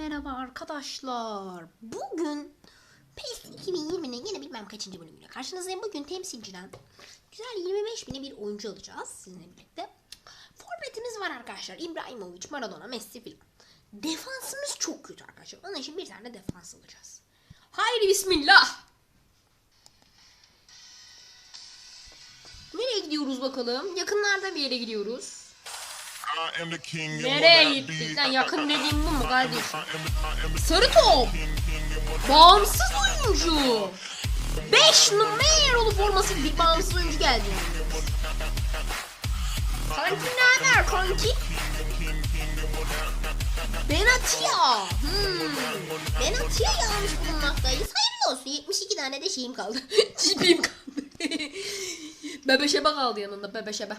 merhaba arkadaşlar. Bugün PES 2020'nin yine bilmem kaçıncı bölümüyle karşınızdayım. Bugün temsilciden güzel 25 bine bir oyuncu alacağız sizinle birlikte. Forvetimiz var arkadaşlar. İbrahimovic, Maradona, Messi filan. Defansımız çok kötü arkadaşlar. Onun için bir tane defans alacağız. Haydi bismillah. Nereye gidiyoruz bakalım? Yakınlarda bir yere gidiyoruz. Nereye gittik lan? Yakın dediğim bu mu kardeşim? Sarı top. Bağımsız oyuncu. 5 numaralı forması bir bağımsız oyuncu geldi. Kanki ne haber kanki? Benatia. Hmm. Benatia'yı almış bulunmaktayız. Hayırlı olsun. 72 tane de şeyim kaldı. Cipim kaldı. Bebeşebe kaldı yanında bebeşebe.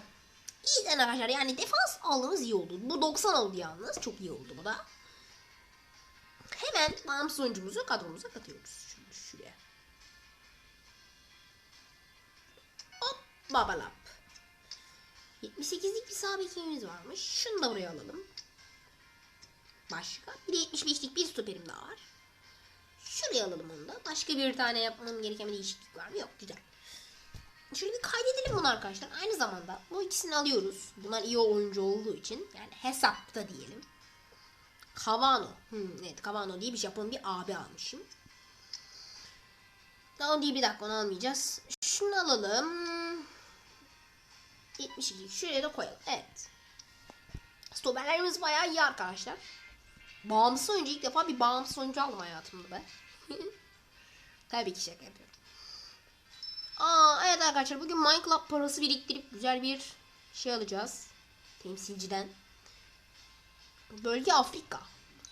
İyi de arkadaşlar yani defans aldığımız iyi oldu. Bu 90 oldu yalnız. Çok iyi oldu bu da. Hemen bağımsız oyuncumuzu kadromuza katıyoruz. Şimdi şuraya. Hop babalap. 78'lik bir sağ varmış. Şunu da buraya alalım. Başka. Bir de 75'lik bir stoperim daha var. Şuraya alalım onu da. Başka bir tane yapmam gereken bir değişiklik var mı? Yok. Güzel. Şöyle bir kaydedelim bunu arkadaşlar. Aynı zamanda bu ikisini alıyoruz. Bunlar iyi oyuncu olduğu için. Yani hesapta diyelim. Kavano. Hmm, evet Kavano diye bir Japon bir abi almışım. Daha o değil bir dakika onu almayacağız. Şunu alalım. 72. Şuraya da koyalım. Evet. Stoperlerimiz bayağı iyi arkadaşlar. Bağımsız oyuncu ilk defa bir bağımsız oyuncu aldım hayatımda ben. Tabii ki şaka yapıyorum. Aa evet arkadaşlar bugün Minecraft parası biriktirip güzel bir şey alacağız. Temsilciden. Bölge Afrika.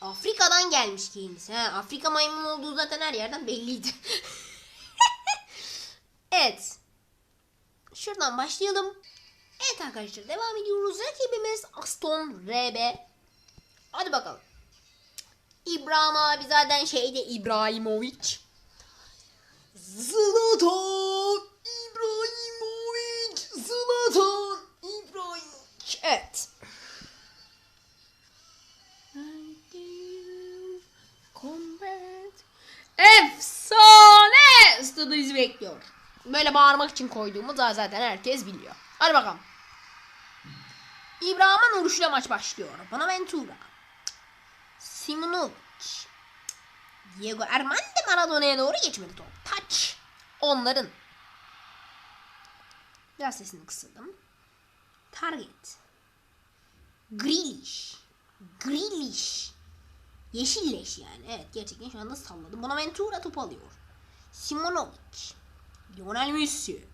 Afrika'dan gelmiş kendisi. He, Afrika maymun olduğu zaten her yerden belliydi. evet. Şuradan başlayalım. Evet arkadaşlar devam ediyoruz. Rakibimiz Aston RB. Hadi bakalım. İbrahim abi zaten şeyde İbrahimovic. Zlatan İbrahimovic Zlatan İbrahimovic Evet Efsane stadı bizi bekliyor. Böyle bağırmak için koyduğumu da zaten herkes biliyor. Hadi bakalım. İbrahim'in vuruşuyla maç başlıyor. Bonaventura. Simonovic. Diego Armando Maradona'ya doğru geçmedi top. Touch. Onların. Biraz sesini kısıldım. Target. Grealish. Grealish. Yeşilleş yani. Evet gerçekten şu anda salladım. Bonaventura topu alıyor. Simonovic. Lionel Messi.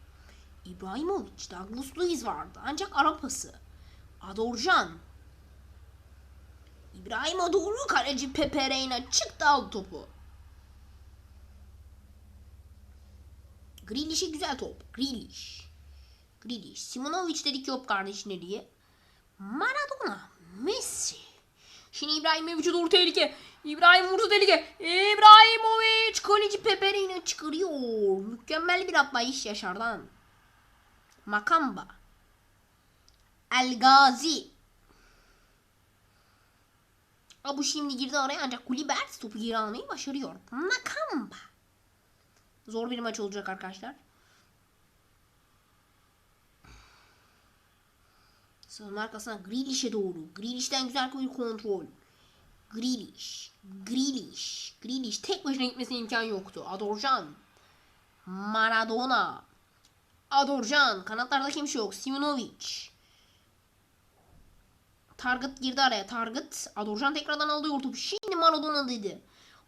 İbrahimovic. Douglas Luiz vardı. Ancak Arapası. Adorjan. İbrahim'e doğru kaleci Pepe Reina çıktı aldı topu. Grealish'e güzel top. Grealish. Grealish. Simonovic dedik yok kardeş nereye? Maradona. Messi. Şimdi İbrahimovic'e doğru tehlike. İbrahim vurdu tehlike. İbrahimovic kaleci Pepe Reina çıkarıyor. Mükemmel bir atlayış Yaşar'dan. Makamba. El Gazi. Aa, bu şimdi girdi araya ancak Kulibert topu geri almayı başarıyor. Nakamba. Zor bir maç olacak arkadaşlar. Savunma arkasına Grealish'e doğru. Grealish'ten güzel bir kontrol. Grealish. Grealish. Grealish. Tek başına gitmesine imkan yoktu. Adorjan. Maradona. Adorjan. Kanatlarda kimse yok. Simonovic. Target girdi araya. Target. Adorjan tekrardan alıyor topu. Şimdi Maradona dedi.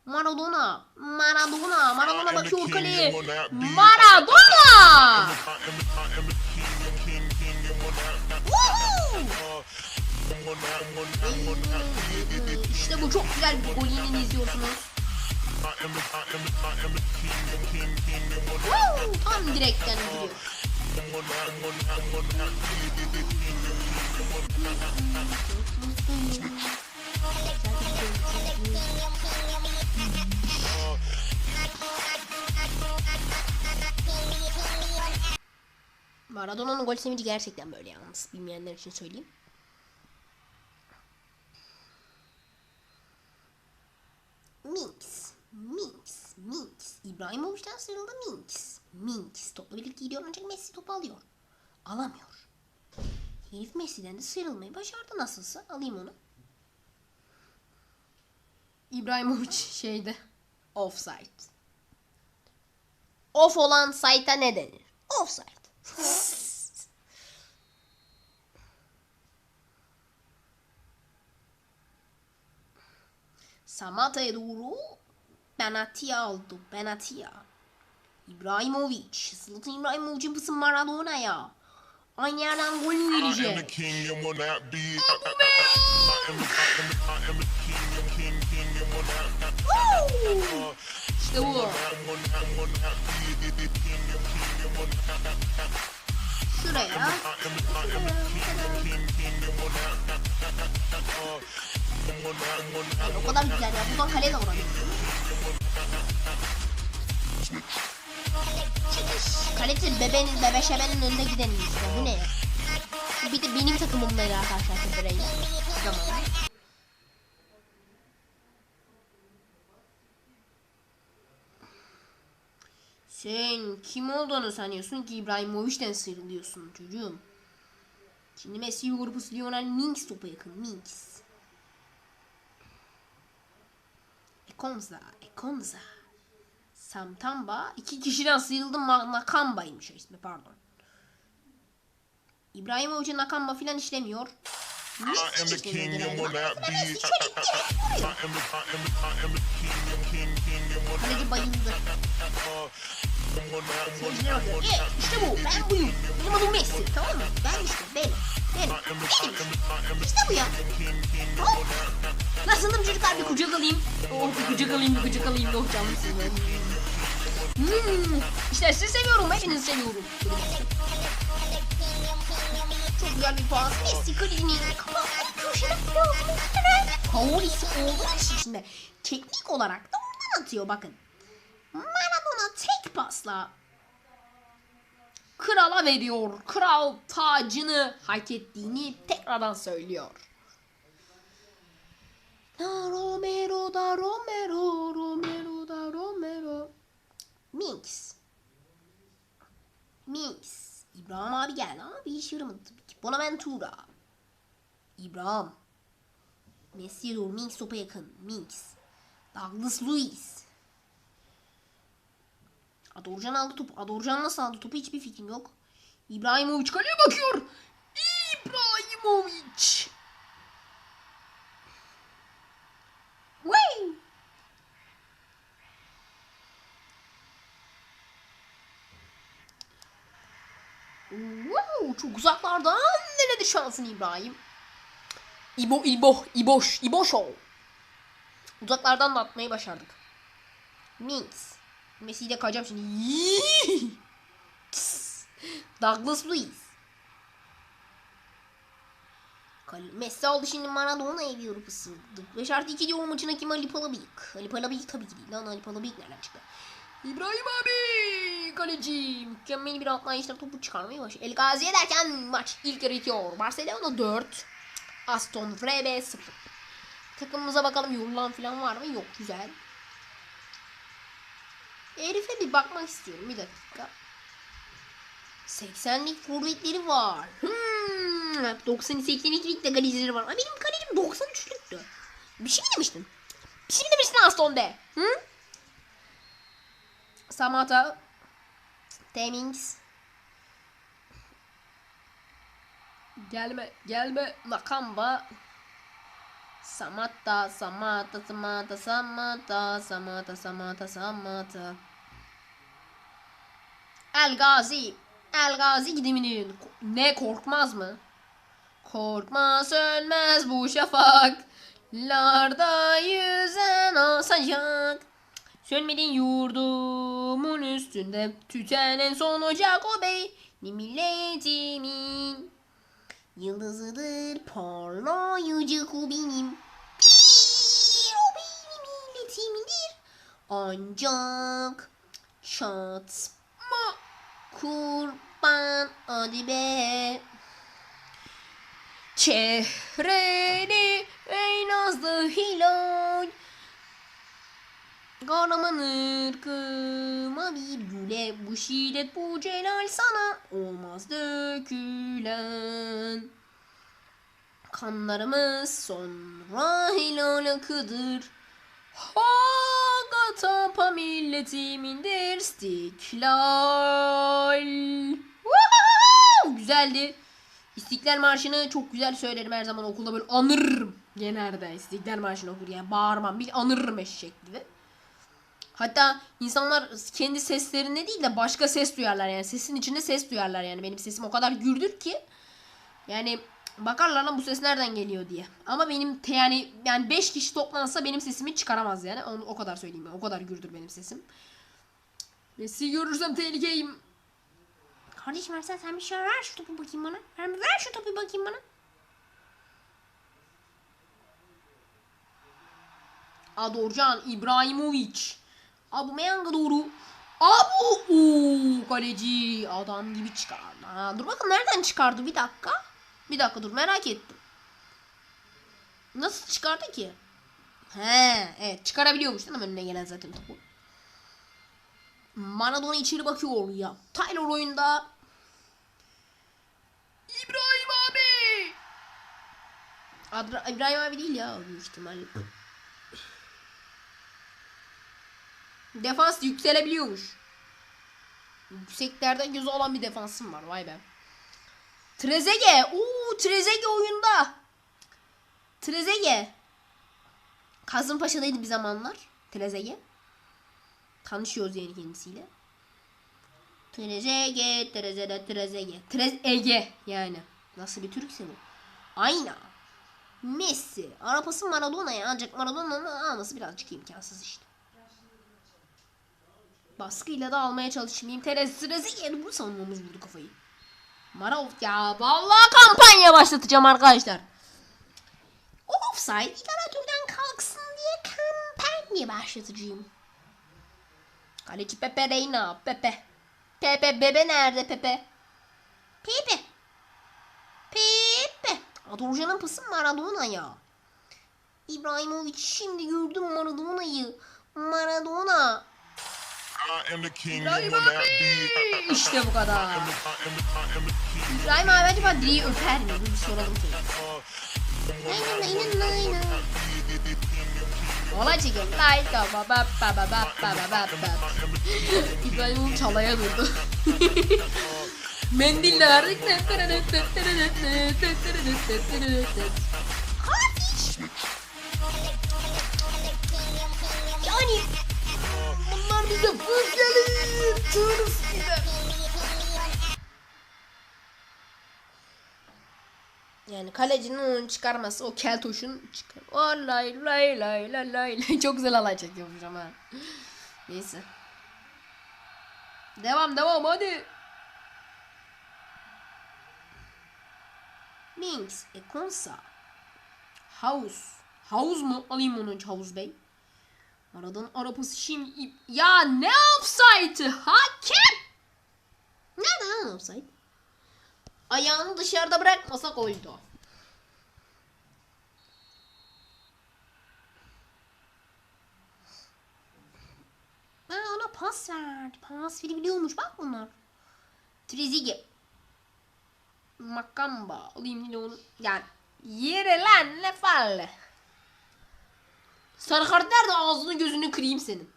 Maradona. Maradona. Maradona bakıyor kaleye. Maradona. İşte bu çok güzel bir gol yine izliyorsunuz. Woo! Tam direkten gidiyor. Maradona'nın gol sevinci gerçekten böyle yalnız. Bilmeyenler için söyleyeyim. Minks. Minks. Minks. İbrahimovic'den sıyrıldı Minks. Minks. Topla birlikte gidiyor ancak Messi topu alıyor. Alamıyor. Herif Messi'den de sıyrılmayı başardı nasılsa. Alayım onu. İbrahimovic şeyde. Offside. Off olan site'a ne denir? Offside. Samata'ya doğru Benatia aldı. Benatia. İbrahimovic. Zlatan İbrahimovic'in pısı Maradona'ya. Aynı yerden gol mü Woo! İşte bu. Şuraya. O kadar güzel ya. Buradan kaleye de vuramıyor. Kaleci bebenin, bebeşebenin önünde gidelim işte. Bu ne? Bir de benim takımımdaydı arkadaşlar Federe'yle. Zaman. Sen kim olduğunu sanıyorsun ki İbrahimovic'den sıyrılıyorsun çocuğum. Şimdi Messi grubu Lionel Minks topa yakın. Minks. Ekonza, Ekonza. Samtamba iki kişiden sıyrıldı Nakamba'ymış o ismi pardon. İbrahimovic'in Nakamba filan işlemiyor. Not, Kaleci bayıldı. işte bu ben buyum. Benim adım Messi tamam mı? Ben işte benim. Benim. Benim. İşte bu ya. Hop. Nasılım çocuklar bir kucak alayım. Oh bir kucak alayım bir kucak alayım. Oh canlısın. Hmm. İşte sizi seviyorum. Hepinizi seviyorum. Çok güzel bir pas. Messi kalecinin kafasına köşede Favorisi olduğu için şimdi teknik olarak da oradan atıyor bakın. Maradona tek pasla krala veriyor. Kral tacını hak ettiğini tekrardan söylüyor. Da Romero da Romero Romero da Romero Minks Minks İbrahim abi geldi ama bir iş yaramadı tabii ki. Bonaventura İbrahim Messi'ye doğru Minks topa yakın. Minks Douglas Luiz Adorcan aldı topu. Adorcan nasıl aldı topu hiçbir fikrim yok. İbrahimovic kaleye bakıyor. İbrahimovic. Uzaklardan denedi şansını İbrahim. İbo, İbo, İboş, İbo Show. Uzaklardan da atmayı başardık. Minks. Messi'yle kayacağım şimdi. Douglas Luiz. Messi aldı şimdi Maradona'ya bir yorup ısırdı. 5 artı 2 diyor maçına kim Ali Palabıyık. Ali Palabıyık tabii ki değil lan Ali Palabıyık nereden çıktı? İbrahim abi kaleci mükemmel bir atlayışla topu çıkarmaya başlıyor. El Gazi'ye derken maç ilk yarı bitiyor. Barcelona 4 Aston Villa 0 Takımımıza bakalım yorulan falan var mı? Yok güzel. Herife bir bakmak istiyorum bir dakika. 80'lik forvetleri var. Hmm, 90 82'lik de kalecileri var. Ama benim kalecim 93'lüktü. Bir şey mi demiştin? Bir şey mi demiştin Aston? Hı? Samata Demings Gelme gelme. Nakamba. Samata Samata Samata Samata Samata Samata Samata El Gazi El Gazi gidiminin ne korkmaz mı? Korkmaz ölmez bu şafaklarda yüzen o. Sönmedin yurdumun üstünde tüten en son ocak o benim milletimin. Yıldızıdır parlayıcı o benim. Bir o benim milletimindir. Ancak çatma kurban hadi be. Çehreni ey nazlı hilal Kahraman ırkıma bir güle bu şiddet bu celal sana olmaz dökülen. Kanlarımız sonra helal akıdır. Hagatapa milletimindir istiklal. Woohoo! Güzeldi. İstiklal Marşı'nı çok güzel söylerim her zaman okulda böyle anırırım. Genelde İstiklal Marşı'nı okur yani bağırmam bir anırırım eşek gibi. Hatta insanlar kendi seslerinde değil de başka ses duyarlar yani sesin içinde ses duyarlar yani benim sesim o kadar gürdür ki yani bakarlar lan bu ses nereden geliyor diye. Ama benim te yani yani 5 kişi toplansa benim sesimi çıkaramaz yani. Onu, o kadar söyleyeyim ben. O kadar gürdür benim sesim. Messi görürsem tehlikeyim. Kardeşim versen sen bir şey ver şu topu bakayım bana. Ver, ver şu topu bakayım bana. Adorcan İbrahimovic. Abu Meyang'a doğru. Abu Oo, kaleci adam gibi çıkardı. Ha, dur bakalım nereden çıkardı bir dakika. Bir dakika dur merak ettim. Nasıl çıkardı ki? He, evet çıkarabiliyormuş değil mi önüne gelen zaten topu. Maradona içeri bakıyor ya. Taylor oyunda. İbrahim abi. Adra İbrahim abi değil ya büyük ihtimalle. Defans yükselebiliyormuş. Yükseklerden gözü olan bir defansım var vay be. Trezege. Oo Trezege oyunda. Trezege. Kasımpaşa'daydı bir zamanlar. Trezege. Tanışıyoruz yani kendisiyle. Trezege, Trezege, Trezege. Trezege yani. Nasıl bir Türkse bu? Ayna. Messi. Arapası Maradona'ya ancak Maradona'nın alması birazcık imkansız işte. Baskıyla da almaya çalışmayayım. Terez Trezege bu savunmamız vurdu kafayı. Mara ya vallahi kampanya başlatacağım arkadaşlar. Offside literatürden kalksın diye kampanya başlatacağım. Kaleci Pepe Reina. Pepe. Pepe bebe nerede Pepe? Pepe. Pepe. Adorjan'ın pası Maradona ya. İbrahimovic şimdi gördüm Maradona'yı. Maradona. İbrahim abi. İşte bu kadar. İbrahim abi acaba D'yi öper mi? Bir soralım şöyle. Olay çekiyorum. Like baba baba baba baba baba. İbrahim onu çalaya durdu. Mendille verdik. Bize fıs gelir. Gibi. Yani kalecinin onu çıkarması o keltoşun çıkar. Olay lay lay lay lay lay. Çok güzel alay çekiyormuş ama. Neyse. Devam devam hadi. Minks, Ekonsa. Havuz. Havuz mu? Alayım onu Havuz Bey. Aradan arapası şimdi... Ya ne offside? Hakem! Nerede lan offside? Ayağını dışarıda bırakmasa koydu. Ha ona pas verdi. Pas verebiliyormuş bak bunlar. Trezeguet. Makamba. Alayım yine onu. Yani yere lan ne falle. Sarı kart nerede ağzını gözünü kırayım senin.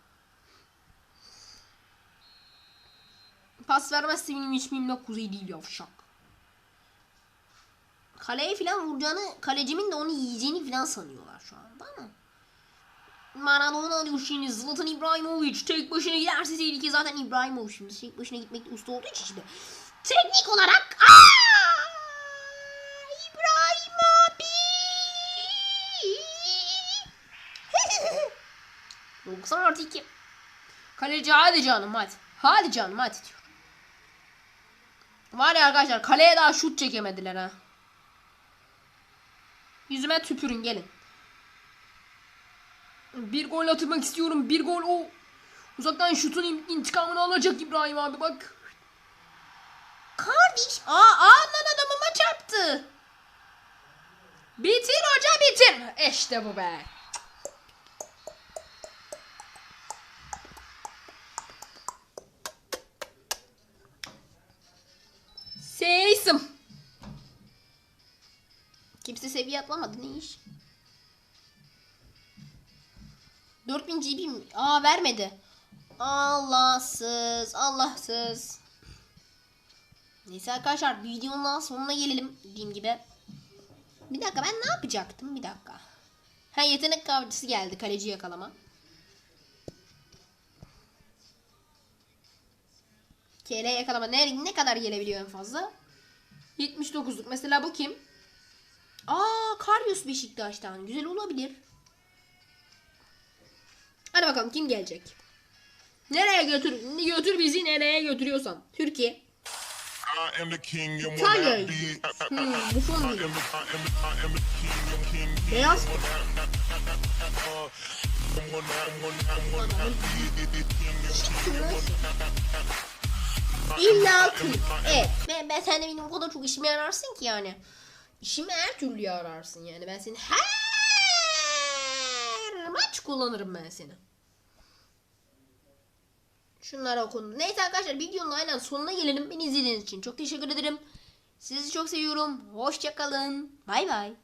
Pas vermezse benim hiç mimle kuzey değil yavşak. Kaleye falan vuracağını, kalecimin de onu yiyeceğini falan sanıyorlar şu anda ama. Maradona alıyor şimdi Zlatan İbrahimovic tek başına giderse tehlike zaten İbrahimovic şimdi tek başına gitmekte usta olduğu için şimdi. Teknik olarak Aa! 90 artı 2 Kaleci hadi canım hadi Hadi canım hadi diyor Var ya arkadaşlar kaleye daha şut çekemediler ha Yüzüme tüpürün gelin bir gol atmak istiyorum. Bir gol o. Uzaktan şutun in- intikamını alacak İbrahim abi bak. Kardeş. Aa, aa lan adamıma çarptı. Bitir hoca bitir. İşte bu be. Ace'im. Kimse seviye atlamadı ne iş? 4000 GB mi? Aa vermedi. Allahsız, Allahsız. Neyse arkadaşlar videonun sonuna gelelim dediğim gibi. Bir dakika ben ne yapacaktım? Bir dakika. Ha yetenek avcısı geldi kaleci yakalama. Kele yakalama ne, ne kadar gelebiliyor en fazla? 79'luk. Mesela bu kim? Aa Karius Beşiktaş'tan. Güzel olabilir. Hadi bakalım kim gelecek? Nereye götür? Götür bizi nereye götürüyorsan. Türkiye. I am the king, you will Tiger. not be. Hmm. Beyaz. I'm İlla ki. Evet. Ben, ben sen de benim o kadar çok işime yararsın ki yani. İşime her türlü yararsın yani. Ben seni her maç kullanırım ben seni. Şunlara okun. Neyse arkadaşlar videonun aynen sonuna gelelim. Beni izlediğiniz için çok teşekkür ederim. Sizi çok seviyorum. Hoşçakalın. Bay bay.